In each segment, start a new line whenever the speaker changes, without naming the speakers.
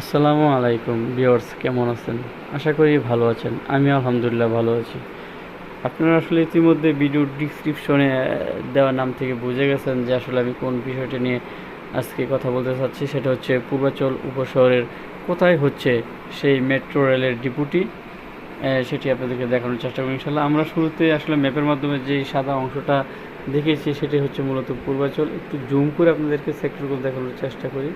আসসালামু আলাইকুম ভিউয়ার্স, কেমন আছেন? আশা করি ভালো আছেন। আমি আলহামদুলিল্লাহ ভালো আছি। আপনারা আসলে ইতিমধ্যে ভিডিও ডিসক্রিপশনে দেওয়া নাম থেকে বুঝে গেছেন যে আসলে আমি কোন বিষয়টি নিয়ে আজকে কথা বলতে চাচ্ছি। সেটা হচ্ছে পূর্বাচল উপশহরের কোথায় হচ্ছে সেই মেট্রো রেলের ডিপুটি সেটি আপনাদেরকে দেখানোর চেষ্টা করি ইনশাল্লাহ আমরা শুরুতে আসলে ম্যাপের মাধ্যমে যে সাদা অংশটা দেখেছি, সেটি হচ্ছে মূলত পূর্বাচল। একটু জুম করে আপনাদেরকে সেক্টরগুলো দেখানোর চেষ্টা করি।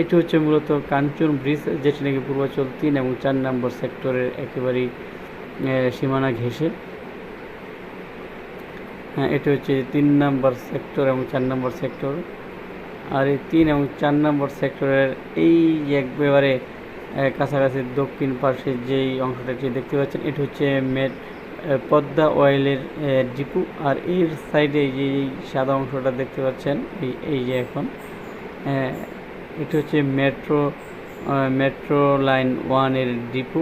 এটি হচ্ছে মূলত কাঞ্চন ব্রিজ, যেটি নাকি পূর্বাচল তিন এবং চার নম্বর সেক্টরের একেবারেই সীমানা ঘেঁষে। হ্যাঁ এটি হচ্ছে তিন নম্বর সেক্টর এবং চার নম্বর সেক্টর। আর এই তিন এবং চার নম্বর সেক্টরের এই একেবারে কাছাকাছি দক্ষিণ পাশে যেই অংশটা দেখতে পাচ্ছেন, এটি হচ্ছে মেট পদ্মা অয়েলের ডিপু। আর এর সাইডে যে সাদা অংশটা দেখতে পাচ্ছেন, এই এই যে এখন এটা হচ্ছে মেট্রো মেট্রো লাইন ওয়ানের ডিপু।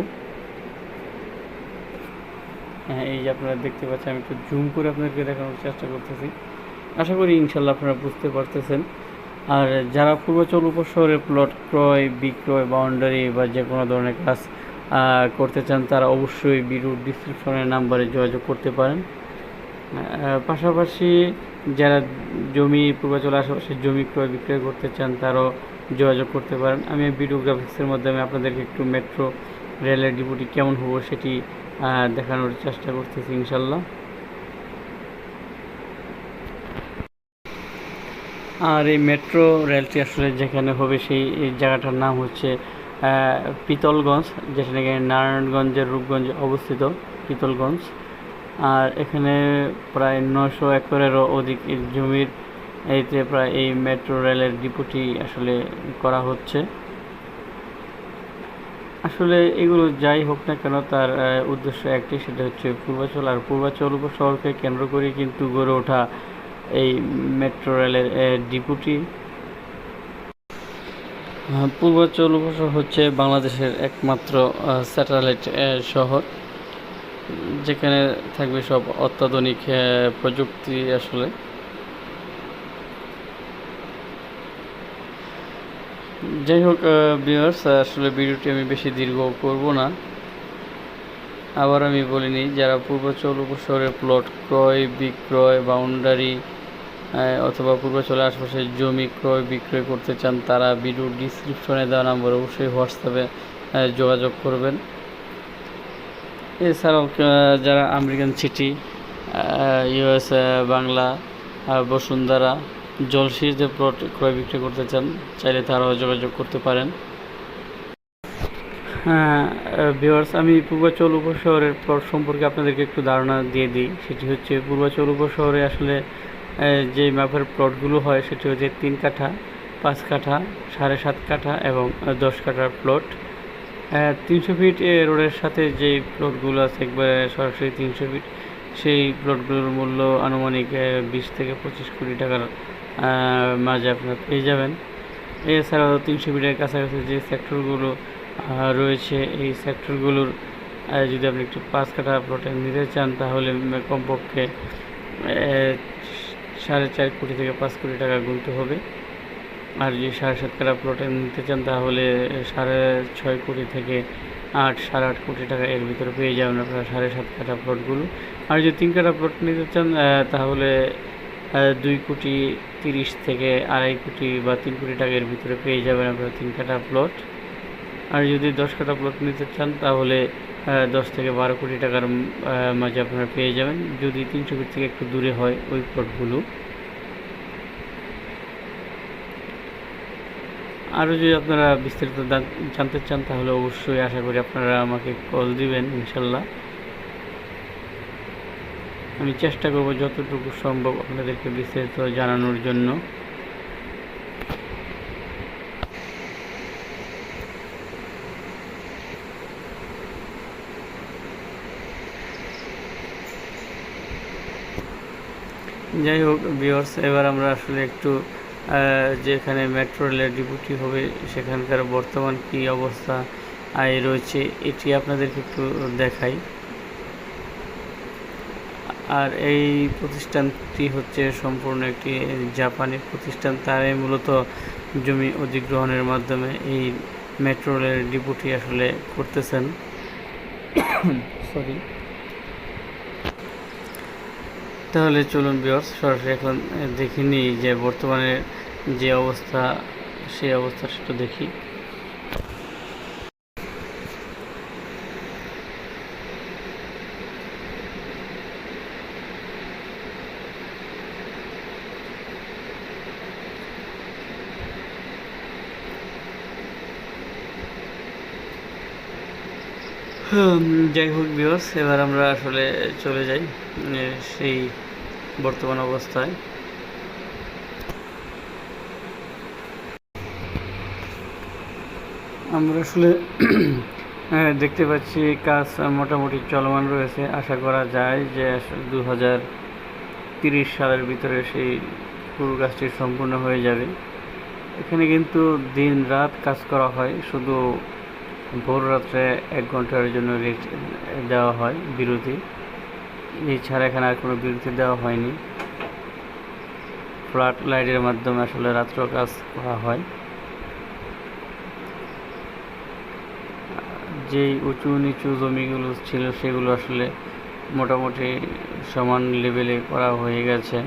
হ্যাঁ এই যে আপনারা দেখতে পাচ্ছেন, আমি একটু জুম করে আপনাদেরকে দেখানোর চেষ্টা করতেছি। আশা করি ইনশাল্লাহ আপনারা বুঝতে পারতেছেন। আর যারা পূর্বাচল উপশহরে প্লট ক্রয়, বিক্রয়, বাউন্ডারি বা যে কোনো ধরনের কাজ করতে চান, তারা অবশ্যই ভিডিও ডিসক্রিপশনের নাম্বারে যোগাযোগ করতে পারেন। পাশাপাশি যারা জমি, পূর্বাচল আশেপাশে জমি ক্রয় বিক্রয় করতে চান, তারাও যোগাযোগ করতে পারেন। আমি ভিডিওগ্রাফিক্সের মাধ্যমে আপনাদেরকে একটু মেট্রো রেলের ডিপুটি কেমন হব সেটি দেখানোর চেষ্টা করতেছি ইনশাল্লাহ। আর এই মেট্রো রেলটি আসলে যেখানে হবে সেই জায়গাটার নাম হচ্ছে পিতলগঞ্জ যেটা নাকি নারায়ণগঞ্জের রূপগঞ্জে অবস্থিত, পিতলগঞ্জ। আর এখানে প্রায় নশো একরেরও অধিক জমির এইতে প্রায় এই মেট্রো রেলের ডিপুটি আসলে করা হচ্ছে। আসলে এগুলো যাই হোক না কেন তার উদ্দেশ্য একটি, সেটা হচ্ছে পূর্বাচল। আর পূর্বাচল উপশহরকে কেন্দ্র করে কিন্তু গড়ে ওঠা এই মেট্রো রেলের ডিপুটি। পূর্বাচল উপশহর হচ্ছে বাংলাদেশের একমাত্র স্যাটেলাইট শহর, যেখানে থাকবে সব অত্যাধুনিক প্রযুক্তি আসলে। যাই হোক ভিউয়ার্স আসলে ভিডিওটি আমি বেশি দীর্ঘ করব না। আবার আমি বলিনি যারা পূর্বাচল উপশহরের প্লট ক্রয়, বিক্রয় বাউন্ডারি অথবা পূর্বাচলের আশেপাশে জমি ক্রয়, বিক্রয় করতে চান, তারা ভিডিও ডিসক্রিপশনে দেওয়া নাম্বার অবশ্যই হোয়াটসঅ্যাপে যোগাযোগ করবেন। এছাড়াও যারা American city US Bangla Bashundhara জলসিতে plot ক্রয় বিক্রয় করতে চান, চাইলে তারাও যোগাযোগ করতে পারেন। হ্যাঁ ভিওয়ার্স আমি পূর্বাচল উপশহরের প্লট সম্পর্কে আপনাদেরকে একটু ধারণা দিয়ে দিই। সেটি হচ্ছে পূর্বাচল উপশহরে আসলে যে ম্যাপের প্লটগুলো হয়, সেটি হচ্ছে তিন কাঠা, পাঁচ কাঠা, সাড়ে সাত কাঠা এবং দশ কাঠার প্লট তিনশো ফিট রোডের সাথে যে প্লটগুলো আছে, একবারে সরাসরি তিনশো ফিট সেই প্লটগুলোর মূল্য আনুমানিক বিশ থেকে পঁচিশ কোটি টাকার মাঝে আপনারা পেয়ে যাবেন। এছাড়াও তিনশো ফিটের কাছাকাছি যে সেক্টরগুলো রয়েছে, এই সেক্টরগুলোর যদি আপনি একটু পাঁচ কাঠা প্লটে নিতে চান, তাহলে কমপক্ষে সাড়ে চার কোটি থেকে পাঁচ কোটি টাকা গুনতে হবে। আর যদি সাড়ে সাত কাঠা প্লটে নিতে চান, তাহলে সাড়ে ছয় কোটি থেকে আট, সাড়ে আট কোটি টাকা এর ভিতরে পেয়ে যাবেন আপনারা সাড়ে সাত কাঠা প্লটগুলো আর যদি তিন কাঠা প্লট নিতে চান তাহলে দুই কোটি তিরিশ থেকে আড়াই কোটি বা তিন কোটি টাকার ভিতরে পেয়ে যাবেন আপনারা তিন কাঠা প্লট আর যদি দশ কাঠা প্লট নিতে চান, তাহলে দশ থেকে বারো কোটি টাকার মাঝে আপনারা পেয়ে যাবেন। যদি তিনশো ফিট থেকে একটু দূরে হয়, ওই প্লটগুলো আরও যদি আপনারা বিস্তারিত জান- জানতে চান, তাহলে অবশ্যই আশা করি আপনারা আমাকে কল দিবেন, ইনশাল্লাহ। আমি চেষ্টা করব যতটুকু সম্ভব আপনাদেরকে বিস্তারিত জানানোর জন্য। যাই হোক ভিওর্স এবার আমরা আসলে একটু যেখানে মেট্রো রেলের ডিপুটি হবে, সেখানকার বর্তমান কী অবস্থা রয়েছে, এটি আপনাদেরকে একটু দেখাই। আর এই প্রতিষ্ঠানটি হচ্ছে সম্পূর্ণ একটি জাপানি প্রতিষ্ঠান। তারাই মূলত জমি অধিগ্রহণের মাধ্যমে এই মেট্রো রেল ডিপোটি আসলে করতেছেন। সরি তাহলে চলুন বিয়ার্স সরাসরি এখন দেখিনি যে বর্তমানে যে অবস্থা, সেই অবস্থা সেটা দেখি। যাই হোক বিয়স এবার আমরা আসলে চলে যাই সেই বর্তমান অবস্থায়। আমরা আসলে দেখতে পাচ্ছি কাজ মোটামুটি চলমান রয়েছে। আশা করা যায় যে দু হাজার তিরিশ সালের ভিতরে সেই পুরো কাজটি সম্পূর্ণ হয়ে যাবে। এখানে কিন্তু দিন রাত কাজ করা হয়, শুধু ভোর রাত্রে এক ঘণ্টার জন্য রেস্ট দেওয়া হয় বিরতি। এছাড়া এখানে আর কোনো বিরতি দেওয়া হয়নি। ফ্ল্যাট লাইটের মাধ্যমে আসলে রাত্র কাজ করা হয়। যেই উঁচু নিচু জমিগুলো ছিল সেগুলো আসলে মোটামুটি সমান লেভেলে করা হয়ে গেছে।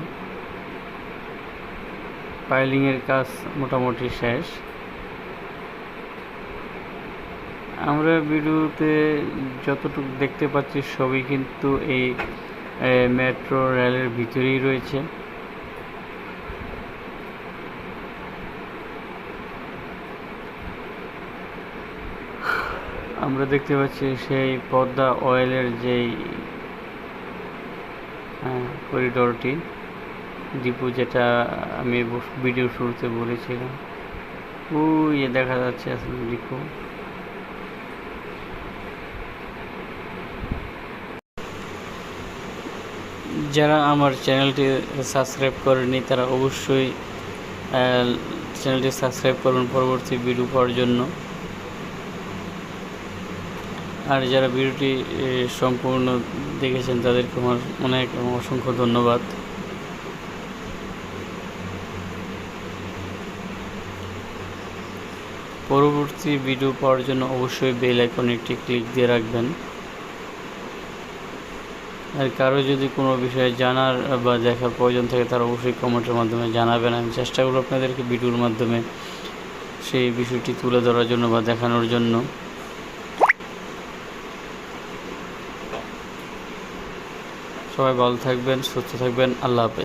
পাইলিংয়ের কাজ মোটামুটি শেষ। আমরা ভিডিওতে যতটুকু দেখতে পাচ্ছি সবই কিন্তু এই মেট্রো রেলের ভিতরেই রয়েছে। আমরা দেখতে পাচ্ছি সেই পদ্মা অয়েলের যেই হ্যাঁ, করিডোরটি। ডিপু যেটা আমি ভিডিও শুরুতে বলেছিলাম। ওই দেখা যাচ্ছে আসলে ডিপু যারা আমার চ্যানেলটি সাবস্ক্রাইব করেনি, তারা অবশ্যই চ্যানেলটি সাবস্ক্রাইব করুন পরবর্তী ভিডিও পাওয়ার জন্য। আর যারা ভিডিওটি সম্পূর্ণ দেখেছেন, তাদেরকে আমার অনেক অসংখ্য ধন্যবাদ। পরবর্তী ভিডিও পাওয়ার জন্য অবশ্যই বেল আইকনে একটি ক্লিক দিয়ে রাখবেন। আর কারও যদি কোনো বিষয়ে জানার বা দেখার প্রয়োজন থাকে, তারা অবশ্যই কমেন্টের মাধ্যমে জানাবেন। আমি চেষ্টা করব আপনাদেরকে ভিডিওর মাধ্যমে সেই বিষয়টি তুলে ধরার জন্য বা দেখানোর জন্য। সবাই ভালো থাকবেন, সুস্থ থাকবেন, আল্লাহ হাফেজ।